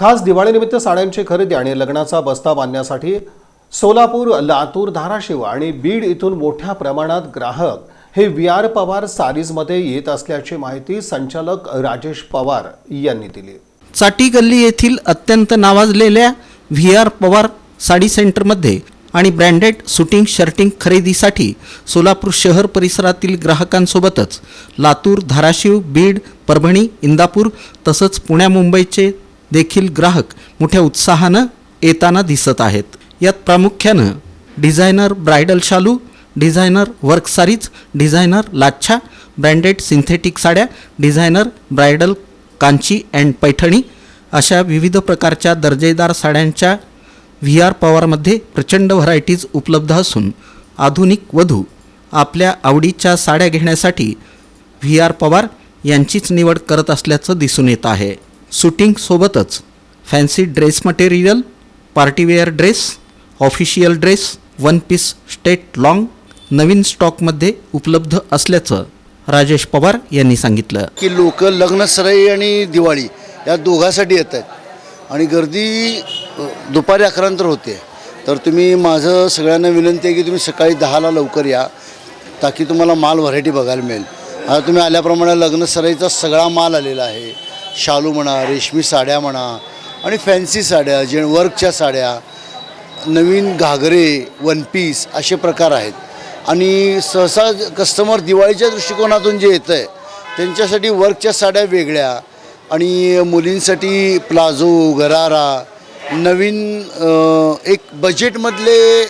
खास दिवाळीनिमित्त साड्यांची खरेदी आणि लग्नाचा बस्ता बांधण्यासाठी सोलापूर लातूर धाराशिव आणि बीड इथून मोठ्या प्रमाणात ग्राहक हे व्ही आर पवार सारीजमध्ये येत असल्याची माहिती संचालक राजेश पवार यांनी दिली. चाटी गल्ली येथील अत्यंत नावाजलेल्या व्ही आर पवार साडी सेंटरमध्ये आणि ब्रँडेड सुटिंग शर्टिंग खरेदीसाठी सोलापूर शहर परिसरातील ग्राहकांसोबतच लातूर धाराशिव बीड परभणी इंदापूर तसंच पुण्या मुंबईचे देखील ग्राहक मोठ्या उत्साहानं येताना दिसत आहेत. यात प्रामुख्यानं डिझायनर ब्रायडल शालू डिझायनर वर्क सारीज डिझायनर लाच्छा ब्रँडेड सिंथेटिक साड्या designer bridal Kanchi and Paithani अशा विविध प्रकारच्या दर्जेदार साड्यांच्या व्ही आर पवारमध्ये प्रचंड व्हरायटीज उपलब्ध असून आधुनिक वधू आपल्या आवडीच्या साड्या घेण्यासाठी व्ही आर पवार यांचीच निवड करत असल्याचं दिसून येत आहे. शूटिंगसोबतच fancy dress material partywear dress official dress one piece straight long नवीन स्टॉकमध्ये उपलब्ध असल्याचं राजेश पवार यांनी सांगितलं. की लोक लग्नसराई आणि दिवाळी या दोघांसाठी येत आहेत. आणि गर्दी दुपारी अकरानंतर होते. तर तुम्ही माझं सगळ्यांना विनंती आहे की तुम्ही सकाळी दहाला लवकर या ताकी तुम्हाला माल व्हरायटी बघायला मिळेल. आता तुम्ही आल्याप्रमाणे लग्नसराईचा सगळा माल आलेला आहे. शालू म्हणा रेशमी साड्या म्हणा आणि फॅन्सी साड्या जे वर्कच्या साड्या नवीन घागरे वन पीस असे प्रकार आहेत. आणि सहसा कस्टमर दिवाळीच्या दृष्टिकोनातून जे येतं आहे त्यांच्यासाठी वर्कच्या साड्या वेगळ्या आणि मुलींसाठी प्लाझो गरारा नवीन एक बजेटमधले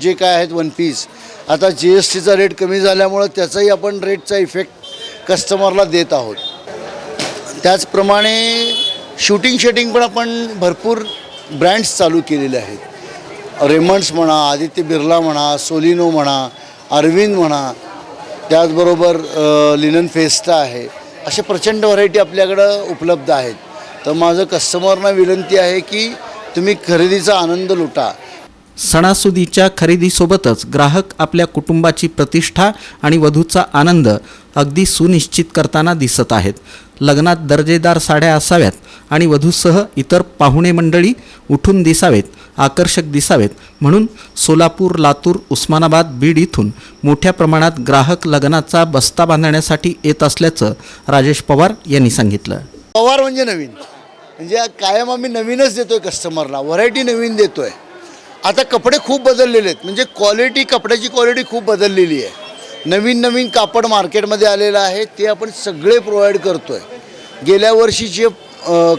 जे काय आहेत वन पीस आता जी एस टीचा रेट कमी झाल्यामुळं त्याचाही आपण रेटचा इफेक्ट कस्टमरला देत आहोत. त्याचप्रमाणे शूटिंग शेटिंग पण आपण भरपूर ब्रँड्स चालू केलेले आहेत. रेमंड्स म्हणा आदित्य बिर्ला म्हणा सोलिनो म्हणा अरविंद म्हणा त्याचबरोबर लिनन फेस्टा आहे. अशा प्रचंड व्हरायटी आपल्याकडं उपलब्ध आहेत. तर माझं कस्टमरना विनंती आहे की तुम्ही खरेदीचा आनंद लुटा. सणासुदीच्या खरेदीसोबतच ग्राहक आपल्या कुटुंबाची प्रतिष्ठा आणि वधूचा आनंद अगदी सुनिश्चित करताना दिसत आहेत. लग्नात दर्जेदार साड्या असाव्यात आणि वधूसह इतर पाहुणे मंडळी उठून दिसावेत आकर्षक दिसावेत. म्हणून सोलापूर लातूर उस्मानाबाद बीड इथून मोठ्या प्रमाणात ग्राहक लग्नाचा बस्ता बांधण्यासाठी येत असल्याचं राजेश पवार यांनी सांगितलं. पवार म्हणजे नवीन. म्हणजे कायम आम्ही नवीनच देतोय कस्टमरला व्हरायटी नवीन देतोय. आता कपडे खूप बदललेले आहेत. म्हणजे क्वालिटी कपड्याची क्वालिटी खूप बदललेली आहे. नवीन नवीन कापड मार्केटमध्ये आलेलं आहे. ते आपण सगळे प्रोव्हाइड करतो आहे गेल्या वर्षी जे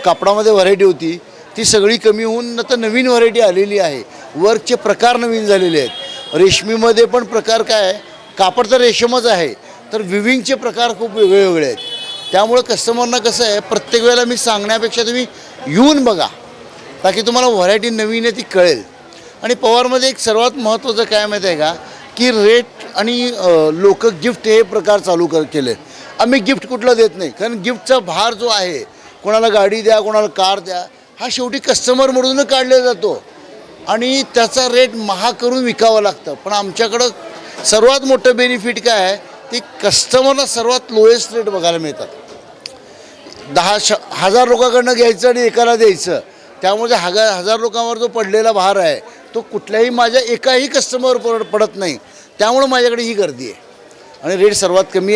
कापडामध्ये व्हरायटी होती ती सगळी कमी होऊन आता नवीन व्हरायटी आलेली आहे. वर्कचे प्रकार नवीन झालेले आहेत. रेशमीमध्ये पण प्रकार काय आहे? कापड तर रेशमच आहे. तर विविंगचे प्रकार खूप वेगळे वेगळे आहेत. त्यामुळं कस्टमरना कसं आहे प्रत्येक वेळेला मी सांगण्यापेक्षा तुम्ही येऊन बघा. ताकी तुम्हाला व्हरायटी नवीन आहे ती कळेल. आणि पवारमध्ये एक सर्वात महत्त्वाचं काय माहीत आहे का? की रेट आणि लोक गिफ्ट हे प्रकार चालू कर केले. आम्ही गिफ्ट कुठलं देत नाही. कारण गिफ्टचा भार जो आहे कोणाला गाडी द्या कोणाला कार द्या हा शेवटी कस्टमरमधूनच काढला जातो. आणि त्याचा रेट महाग करून विकावं लागतं. पण आमच्याकडं सर्वात मोठं बेनिफिट काय आहे ते कस्टमरला सर्वात लोएस्ट रेट बघायला मिळतात. दहा श हजार लोकांकडनं घ्यायचं आणि एकाला द्यायचं. त्यामुळे हजार हजार लोकांवर जो पडलेला भार आहे तो कुठल्याही माझ्या एकाही कस्टमर पड पडत नाही. त्यामुळं माझ्याकडे ही गर्दी आहे. आणि रेट सर्वात कमी आहे.